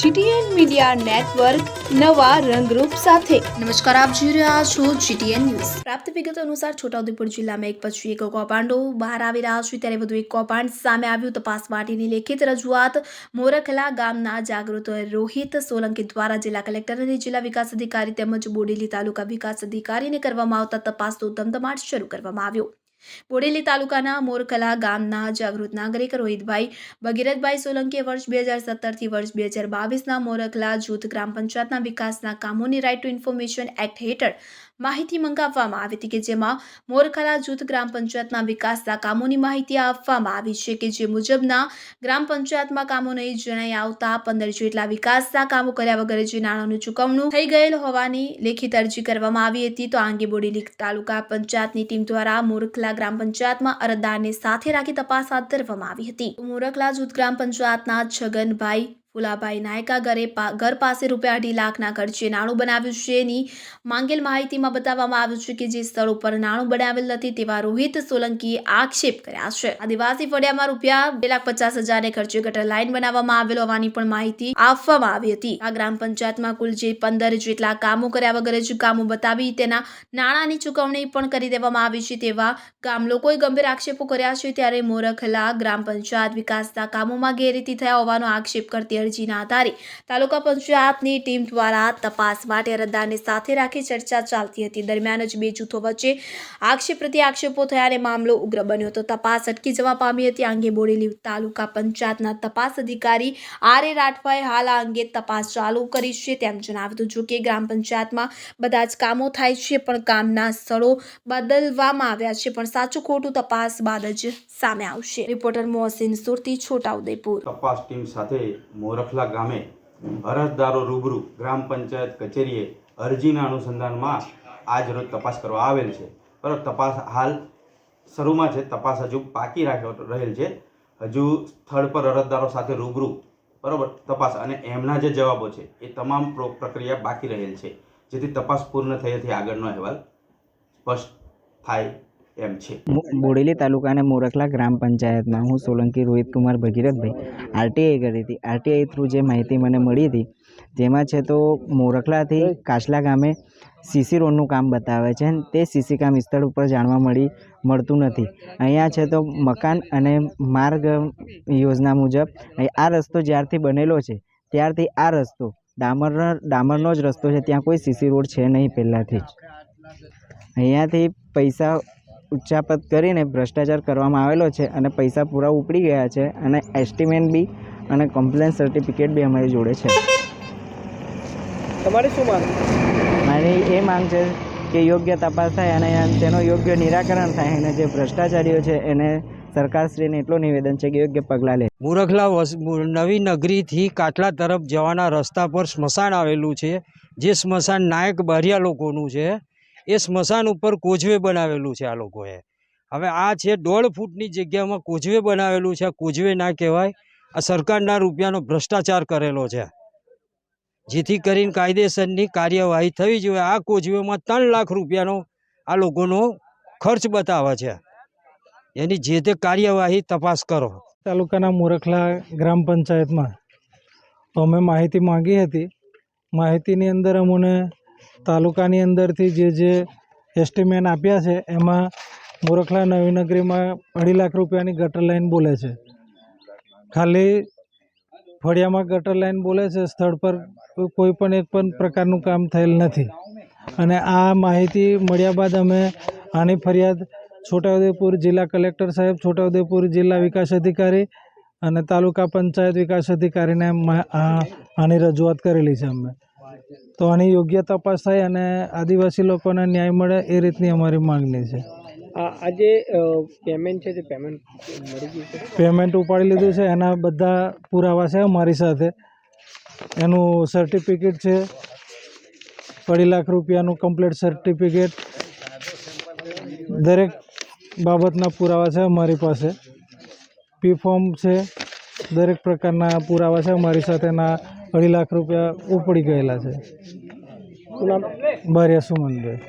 GTN media network નવા રંગરૂપ સાથે. નમસ્કાર, આપ જોઈ રહ્યા છો જીટીએન ન્યૂઝ. પ્રાપ્ત વિગતો અનુસાર છોટાઉદેપુર જિલ્લામાં એક પછી એક કૌભાંડો બહાર આવી રહ્યા છે. ત્યારે વધુ એક કૌભાંડ સામે આવ્યું. તપાસ માટેની લેખિત રજૂઆત મોરખલા ગામના જાગૃત રોહિત સોલંકી દ્વારા જિલ્લા કલેક્ટર અને જિલ્લા વિકાસ અધિકારી તેમજ બોડેલી તાલુકા વિકાસ અધિકારીને કરવામાં આવતા તપાસનો ધમધમાટ શરૂ કરવામાં આવ્યો. બોડેલી તાલુકાના મોરકલા ગામના જાગૃત નાગરિક રોહિતભાઈ ભગીરથભાઈ સોલંકીએ વર્ષ બે હજાર સત્તરથી વર્ષ બે હજાર બાવીસના મોરકલા જૂથ ગ્રામ પંચાયતના વિકાસના કામોની રાઇટ ટુ ઇન્ફોર્મેશન એક્ટ હેઠળ માહિતી મંગાવવામાં આવી હતી કે જેમાં મોરખલા જૂથ ગ્રામ પંચાયતના વિકાસના કામોની માહિતી આપવામાં આવી છે કે જે મુજબના ગ્રામ પંચાયતમાં કામો નહીં જણાઈ આવતા પંદર જેટલા વિકાસના કામો કર્યા વગર જે નાણાંનું ચૂકવણું થઈ ગયેલ હોવાની લેખિત અરજી કરવામાં આવી હતી. તો આ અંગે બોડેલી તાલુકા પંચાયતની ટીમ દ્વારા મોરખલા ગ્રામ પંચાયતમાં અરજદારને સાથે રાખી તપાસ હાથ ધરવામાં આવી હતી. મોરખલા જૂથ ગ્રામ પંચાયતના છગનભાઈ ફુલાભાઈ નાયકા ઘરે ઘર પાસે રૂપિયા અઢી લાખના ખર્ચે નાણું બનાવ્યું છે. એની માંગેલ માહિતીમાં બતાવવામાં આવ્યું છે કે જે સ્થળ ઉપર નાણું બનાવેલ નથી તેવા રોહિત સોલંકીએ આક્ષેપ કર્યા છે. આદિવાસી ફળિયામાં રૂપિયા બે લાખ પચાસ હજારને ખર્ચે ગટર લાઇન બનાવવામાં આવેલ હોવાની પણ માહિતી આપવામાં આવી હતી. આ ગ્રામ પંચાયતમાં કુલ જે પંદર જેટલા કામો કર્યા વગર જ કામો બતાવી તેના નાણાંની ચૂકવણી પણ કરી દેવામાં આવી છે તેવા ગામ લોકોએ ગંભીર આક્ષેપો કર્યા છે. ત્યારે મોરખલા ગ્રામ પંચાયત વિકાસના કામોમાં ગેરરીતિ થયા હોવાનો આક્ષેપ કરતી અરજીના આધારે તાલુકા પંચાયતની ટીમ દ્વારા તપાસ માટે અરજદારને સાથે રાખી ચર્ચા ચાલતી હતી. દરમિયાન જ બે જૂથો વચ્ચે આક્ષેપ પ્રત્યે આક્ષેપો થયા અને મામલો ઉગ્ર બન્યો હતો. તપાસ અટકી જવા પામી હતી. અંગે બોડેલી તાલુકા પંચાયતના તપાસ અધિકારી આર એ રાઠવાએ હાલ આ અંગે તપાસ ચાલુ કરી છે તેમ જણાવ્યું હતું. જોકે ગ્રામ પંચાયતમાં બધા જ કામો થાય છે, પણ કામના સ્થળો બદલવામાં આવ્યા છે, પણ સાચું ખોટું તપાસ બાદ જ સામે આવશે. રિપોર્ટર મોહસિન સુરતી છોટાઉદેપુર તપાસ ટીમ સાથે મોરખલા ગામે અરજદારો રૂબરૂ ગ્રામ પંચાયત કચેરીએ અરજીના અનુસંધાનમાં આજ રોજ તપાસ કરવા આવેલ છે. બરાબર તપાસ હાલ શરૂમાં છે. તપાસ હજુ બાકી રાખ્યો રહેલ છે. હજુ સ્થળ પર અરજદારો સાથે રૂબરૂ બરાબર તપાસ અને એમના જે જવાબો છે એ તમામ પ્રો- પ્રક્રિયા બાકી રહેલ છે. જેથી તપાસ પૂર્ણ થયેથી આગળનો અહેવાલ સ્પષ્ટ થાય એમ છે. બોડેલી તાલુકાના મોરખલા ગ્રામ પંચાયતમાં હું સોલંકી રોહિત કુમાર ભગીરથભાઈ આરટીઆઈ કરી હતી. આરટીઆઈ થ્રુ જે માહિતી મને મળી હતી તેમાં છે તો મોરખલાથી કાચલા ગામે સીસી રોડનું કામ બતાવે છે તે સીસી કામ સ્થળ ઉપર જાણવા મળી, મળતું નથી. અહીંયા છે તો મકાન અને માર્ગ યોજના મુજબ આ રસ્તો જ્યારથી બનેલો છે, ત્યારથી આ રસ્તો ડામર ડામરનો જ રસ્તો છે, ત્યાં કોઈ સીસી રોડ છે નહીં પહેલાંથી જ. અહીંયાથી પૈસા ઉચ્ચાપત કરીને ભ્રષ્ટાચાર કરવામાં આવેલો છે અને પૈસા પૂરા ઉપડી ગયા છે અને એસ્ટિમેટ બી અને કમ્પ્લેન સર્ટિફિકેટ બી અમારી જોડે છે. તમારી શું માંગ? મારી એ માંગ છે કે યોગ્ય તપાસ થાય અને તેનો યોગ્ય નિરાકરણ થાય અને જે ભ્રષ્ટાચારીઓ છે એને સરકારશ્રીને એટલું નિવેદન છે કે યોગ્ય પગલાં લે. મુરખલા વસ મુ- નવી નગરીથી કાટલા તરફ જવાના રસ્તા પર સ્મશાન આવેલું છે જે સ્મશાન નાયક બારિયા લોકોનું છે. એ સ્મશાન ઉપર કોઝવે બનાવેલું છે આ લોકોએ. હવે આ છે દોઢ ફૂટની જગ્યામાં કોઝવે બનાવેલું છે. આ કોઝવે ના કહેવાય. આ સરકારના રૂપિયાનો ભ્રષ્ટાચાર કરેલો છે. જેથી કરીને કાયદેસરની કાર્યવાહી થવી જોઈએ આ કોઝવેમાં ત્રણ લાખ રૂપિયાનો આ લોકોનો ખર્ચ બતાવે છે. એની જે તે કાર્યવાહી તપાસ કરો. તાલુકાના મોરખલા ગ્રામ પંચાયતમાં અમે માહિતી માંગી હતી. માહિતીની અંદર અમને તાલુકાની અંદરથી જે જે એસ્ટિમેટ આપ્યા છે, એમાં મોરખલા નવીનગરીમાં અઢી લાખ રૂપિયાની ગટર લાઈન બોલે છે. ખાલી ફળિયામાં ગટર લાઈન બોલે છે, સ્થળ પર કોઈ પણ એક પણ પ્રકારનું કામ થયેલ નથી. અને આ માહિતી મળ્યા બાદ અમે આની ફરિયાદ છોટાઉદેપુર જિલ્લા કલેક્ટર સાહેબ, છોટાઉદેપુર જિલ્લા વિકાસ અધિકારી અને તાલુકા પંચાયત વિકાસ અધિકારીને આની રજૂઆત કરેલી છે અમે તો આની યોગ્ય તપાસ થાય અને આદિવાસી લોકોને ન્યાય મળે એ રીતની અમારી માંગણી છે. આજે પેમેન્ટ છે તે પેમેન્ટ મળી ગયું છે? પેમેન્ટ ઉપાડી લીધું છે એના બધા પુરાવા છે અમારી સાથે. એનું સર્ટિફિકેટ છે અઢી લાખ રૂપિયાનું કમ્પ્લીટ સર્ટિફિકેટ દરેક બાબતના પુરાવા છે અમારી પાસે. પી ફોર્મ છે દરેક પ્રકારના પુરાવા છે અમારી સાથેના અઢી લાખ રૂપિયા ઉપડી ગયેલા છે. બારિયા સુમનભાઈ.